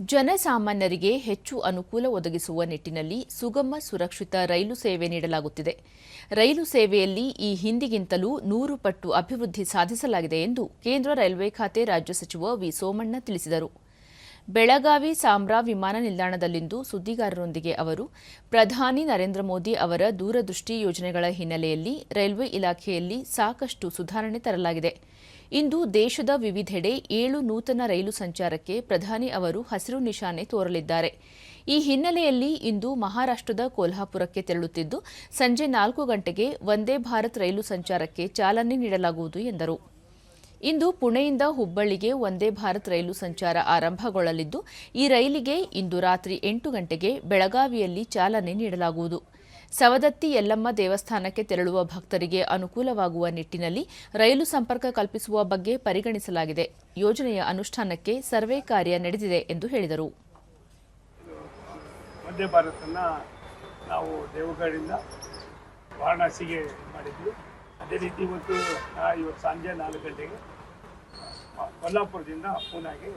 ಜನಸಾಮಾನ್ಯರಿಗೆ ಹೆಚ್ಚು ಅನುಕೂಲ ಒದಗಿಸುವ ನಿಟ್ಟಿನಲ್ಲಿ ಸುಗಮ ಸುರಕ್ಷಿತ ರೈಲು ಸೇವೆ ನೀಡಲಾಗುತ್ತಿದೆ. ರೈಲು ಸೇವೆಯಲ್ಲಿ ಈ ಹಿಂದಿಗಿಂತಲೂ ನೂರು ಪಟ್ಟು ಅಭಿವೃದ್ಧಿ ಸಾಧಿಸಲಾಗಿದೆ ಎಂದು ಕೇಂದ್ರ ರೈಲ್ವೆ ಖಾತೆ ರಾಜ್ಯ ಸಚಿವ ವಿ ಸೋಮಣ್ಣ ತಿಳಿಸಿದರು. ಬೆಳಗಾವಿ ಸಾಮ್ರಾ ವಿಮಾನ ನಿಲ್ದಾಣದಲ್ಲಿಂದು ಸುದ್ದಿಗಾರರೊಂದಿಗೆ ಅವರು, ಪ್ರಧಾನಿ ನರೇಂದ್ರ ಮೋದಿ ಅವರ ದೂರದೃಷ್ಟಿ ಯೋಜನೆಗಳ ಹಿನ್ನೆಲೆಯಲ್ಲಿ ರೈಲ್ವೆ ಇಲಾಖೆಯಲ್ಲಿ ಸಾಕಷ್ಟು ಸುಧಾರಣೆ ತರಲಾಗಿದೆ. ಇಂದು ದೇಶದ ವಿವಿಧೆಡೆ ಏಳು ನೂತನ ರೈಲು ಸಂಚಾರಕ್ಕೆ ಪ್ರಧಾನಿ ಅವರು ಹಸಿರು ನಿಶಾನೆ ತೋರಲಿದ್ದಾರೆ. ಈ ಹಿನ್ನೆಲೆಯಲ್ಲಿ ಇಂದು ಮಹಾರಾಷ್ಟ್ರದ ಕೋಲ್ಹಾಪುರಕ್ಕೆ ತೆರಳುತ್ತಿದ್ದು, ಸಂಜೆ ನಾಲ್ಕು ಗಂಟೆಗೆ ವಂದೇ ಭಾರತ್ ರೈಲು ಸಂಚಾರಕ್ಕೆ ಚಾಲನೆ ನೀಡಲಾಗುವುದು ಎಂದರು. ಇಂದು ಪುಣೆಯಿಂದ ಹುಬ್ಬಳ್ಳಿಗೆ ವಂದೇ ಭಾರತ್ ರೈಲು ಸಂಚಾರ ಆರಂಭಗೊಳ್ಳಲಿದ್ದು, ಈ ರೈಲಿಗೆ ಇಂದು ರಾತ್ರಿ ಎಂಟು ಗಂಟೆಗೆ ಬೆಳಗಾವಿಯಲ್ಲಿ ಚಾಲನೆ ನೀಡಲಾಗುವುದು. ಸವದತ್ತಿ ಯಲ್ಲಮ್ಮ ದೇವಸ್ಥಾನಕ್ಕೆ ತೆರಳುವ ಭಕ್ತರಿಗೆ ಅನುಕೂಲವಾಗುವ ನಿಟ್ಟಿನಲ್ಲಿ ರೈಲು ಸಂಪರ್ಕ ಕಲ್ಪಿಸುವ ಬಗ್ಗೆ ಪರಿಗಣಿಸಲಾಗಿದೆ. ಯೋಜನೆಯ ಅನುಷ್ಠಾನಕ್ಕೆ ಸರ್ವೆ ಕಾರ್ಯ ನಡೆದಿದೆ ಎಂದು ಹೇಳಿದರು. ನಾವು ವಾರಣಾಸಿಗೆ ಮಾಡಿದ್ವಿ. ಅದೇ ರೀತಿ ಇವತ್ತು ಇವತ್ತು ಸಂಜೆ ನಾಲ್ಕು ಗಂಟೆಗೆ ಕೊಲ್ಲಾಪುರದಿಂದ ಪೂನಾಗೆ